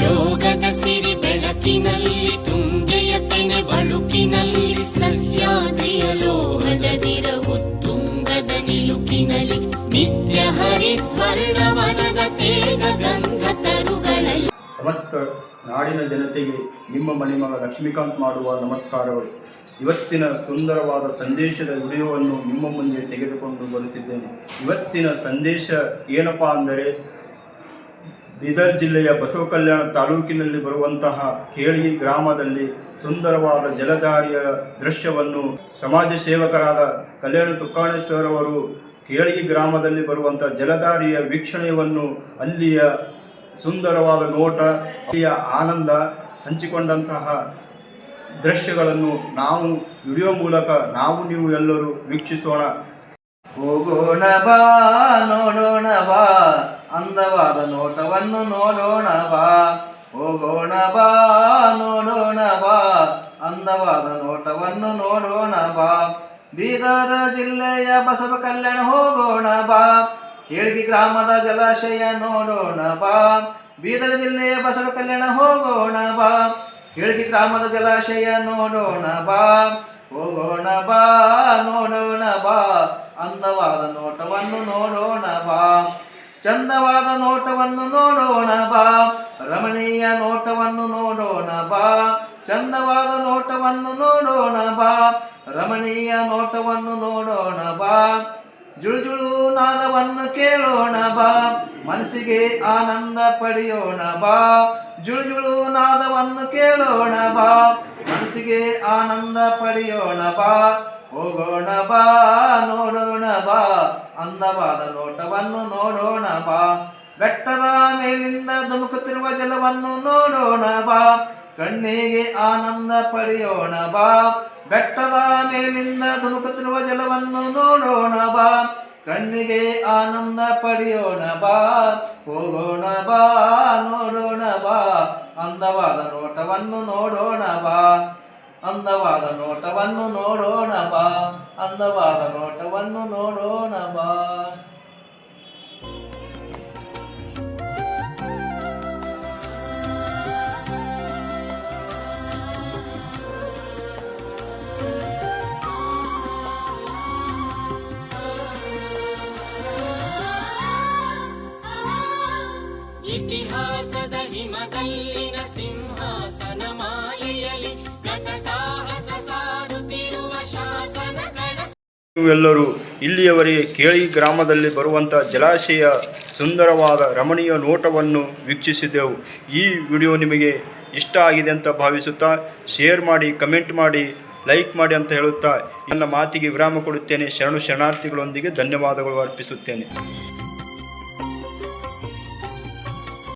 ಜೋಗದ ಸಿರಿ ಬೆಳಕಿನಲ್ಲಿ, ತುಂಗೆಯ ತೆನೆ ಬಳುಕಿನಲ್ಲಿ, ಸಹ್ಯಾದ್ರಿಯ ಲೋಹದ ದಿರವು ತುಂಗದ ನಿಲುಕಿನಲ್ಲಿ, ನಿತ್ಯ ಹರಿದ್ವರ್ಣವನದ ತೇಗ ಗಂಧ ತರುಗಳಲ್ಲಿ. ಸಮಸ್ತ ನಾಡಿನ ಜನತೆಗೆ ನಿಮ್ಮ ಮಣಿಮಗ ಲಕ್ಷ್ಮೀಕಾಂತ್ ಮಾಡುವ ನಮಸ್ಕಾರಗಳು. ಇವತ್ತಿನ ಸುಂದರವಾದ ಸಂದೇಶದ ವಿಡಿಯೋವನ್ನು ನಿಮ್ಮ ಮುಂದೆ ತೆಗೆದುಕೊಂಡು ಬರುತ್ತಿದ್ದೇನೆ. ಇವತ್ತಿನ ಸಂದೇಶ ಏನಪ್ಪಾ ಅಂದರೆ ಬೀದರ್ ಜಿಲ್ಲೆಯ ಬಸವ ಕಲ್ಯಾಣ ತಾಲೂಕಿನಲ್ಲಿ ಬರುವಂತಹ ಕೇಳಿ ಗ್ರಾಮದಲ್ಲಿ ಸುಂದರವಾದ ಜಲಧಾರಿಯ ದೃಶ್ಯವನ್ನು ಸಮಾಜ ಸೇವಕರಾದ ಕಲ್ಯಾಣ ತುಕ್ಕಾಣೇಶ್ವರ ಅವರು ಕೇಳಿಗೆ ಗ್ರಾಮದಲ್ಲಿ ಬರುವಂಥ ಜಲಧಾರಿಯ ವೀಕ್ಷಣೆಯನ್ನು ಅಲ್ಲಿಯ ಸುಂದರವಾದ ನೋಟ, ಅಲ್ಲಿಯ ಆನಂದ ಹಂಚಿಕೊಂಡಂತಹ ದೃಶ್ಯಗಳನ್ನು ನಾವು ವಿಡಿಯೋ ಮೂಲಕ ನಾವು ನೀವು ಎಲ್ಲರೂ ವೀಕ್ಷಿಸೋಣ. ಹೋಗೋಣ ಬಾ ನೋಡೋಣ ಬಾ ಅಂದವಾದ ನೋಟವನ್ನು ನೋಡೋಣ ಬಾ, ಹೋಗೋಣ ಬಾ, ನೋಡೋಣ ಬಾ. ಅಂದವಾದ ನೋಟವನ್ನು ನೋಡೋಣ ಬಾ. ಬೀದರ ಜಿಲ್ಲೆಯ ಬಸವ ಕಲ್ಯಾಣ ಹೋಗೋಣ ಬಾ. ಕೇಳಗಿ ಗ್ರಾಮದ ಜಲಾಶಯ ನೋಡೋಣ ಬಾ. ಬೀದರ ಜಿಲ್ಲೆಯ ಬಸವ ಕಲ್ಯಾಣ ಹೋಗೋಣ ಬಾ. ಕೇಳಗಿ ಗ್ರಾಮದ ಜಲಾಶಯ ನೋಡೋಣ ಬಾ. ಹೋಗೋಣ ಬಾ, ನೋಡೋಣ ಬಾ. ಅಂದವಾದ ನೋಟವನ್ನು ನೋಡೋಣ ಚಂದವಾದ ನೋಟವನ್ನು ನೋಡೋಣ ಬಾ. ರಮಣೀಯ ನೋಟವನ್ನು ನೋಡೋಣ ಬಾ. ಚಂದವಾದ ನೋಟವನ್ನು ನೋಡೋಣ ಬಾ. ರಮಣೀಯ ನೋಟವನ್ನು ನೋಡೋಣ ಬಾ. ಜುಳುಜುಳು ಜುಳು ನಾದವನ್ನು ಕೇಳೋಣ ಬಾ. ಮನಸ್ಸಿಗೆ ಆನಂದ ಪಡೆಯೋಣ ಬಾ. ಜುಳುಜುಳು ಜುಳು ನಾದವನ್ನು ಕೇಳೋಣ ಬಾ. ಮನಸ್ಸಿಗೆ ಆನಂದ ಪಡೆಯೋಣ ಬಾ. ಹೋಗೋಣ ಬಾ, ನೋಡೋಣ ಬಾ, ಅಂದವಾದ ನೋಟವನ್ನು ನೋಡೋಣ ಬಾ. ಬೆಟ್ಟದ ಮೇಲಿಂದ ಧುಮುಕುತ್ತಿರುವ ಜಲವನ್ನು ನೋಡೋಣ ಬಾ. ಕಣ್ಣಿಗೆ ಆನಂದ ಪಡೆಯೋಣ ಬಾ. ಬೆಟ್ಟದ ಮೇಲಿಂದ ಧುಮುಕುತ್ತಿರುವ ಜಲವನ್ನು ನೋಡೋಣ ಬಾ. ಕಣ್ಣಿಗೆ ಆನಂದ ಪಡೆಯೋಣ ಬಾ. ಹೋಗೋಣ ಬಾ, ನೋಡೋಣ ಬಾ, ಅಂದವಾದ ನೋಟವನ್ನು ನೋಡೋಣ ಬಾ. ಅಂದವಾದ ನೋಟವನ್ನು ನೋಡೋಣ ಬಾ. ಅಂದವಾದ ನೋಟವನ್ನು ನೋಡೋಣ ಬಾ. ಇತಿಹಾಸದ ಹಿಮದಲ್ಲಿನ ನೀವೆಲ್ಲರೂ ಇಲ್ಲಿಯವರೆಗೆ ಕೇಳಿ ಗ್ರಾಮದಲ್ಲಿ ಬರುವಂಥ ಜಲಾಶಯ ಸುಂದರವಾದ ರಮಣೀಯ ನೋಟವನ್ನು ವೀಕ್ಷಿಸಿದ್ದೆವು ಈ ವಿಡಿಯೋ ನಿಮಗೆ ಇಷ್ಟ ಆಗಿದೆ ಅಂತ ಭಾವಿಸುತ್ತಾ ಶೇರ್ ಮಾಡಿ, ಕಮೆಂಟ್ ಮಾಡಿ, ಲೈಕ್ ಮಾಡಿ ಅಂತ ಹೇಳುತ್ತಾ ನನ್ನ ಮಾತಿಗೆ ವಿರಾಮ ಕೊಡುತ್ತೇನೆ. ಶರಣು ಶರಣಾರ್ಥಿಗಳೊಂದಿಗೆ ಧನ್ಯವಾದಗಳು ಅರ್ಪಿಸುತ್ತೇನೆ.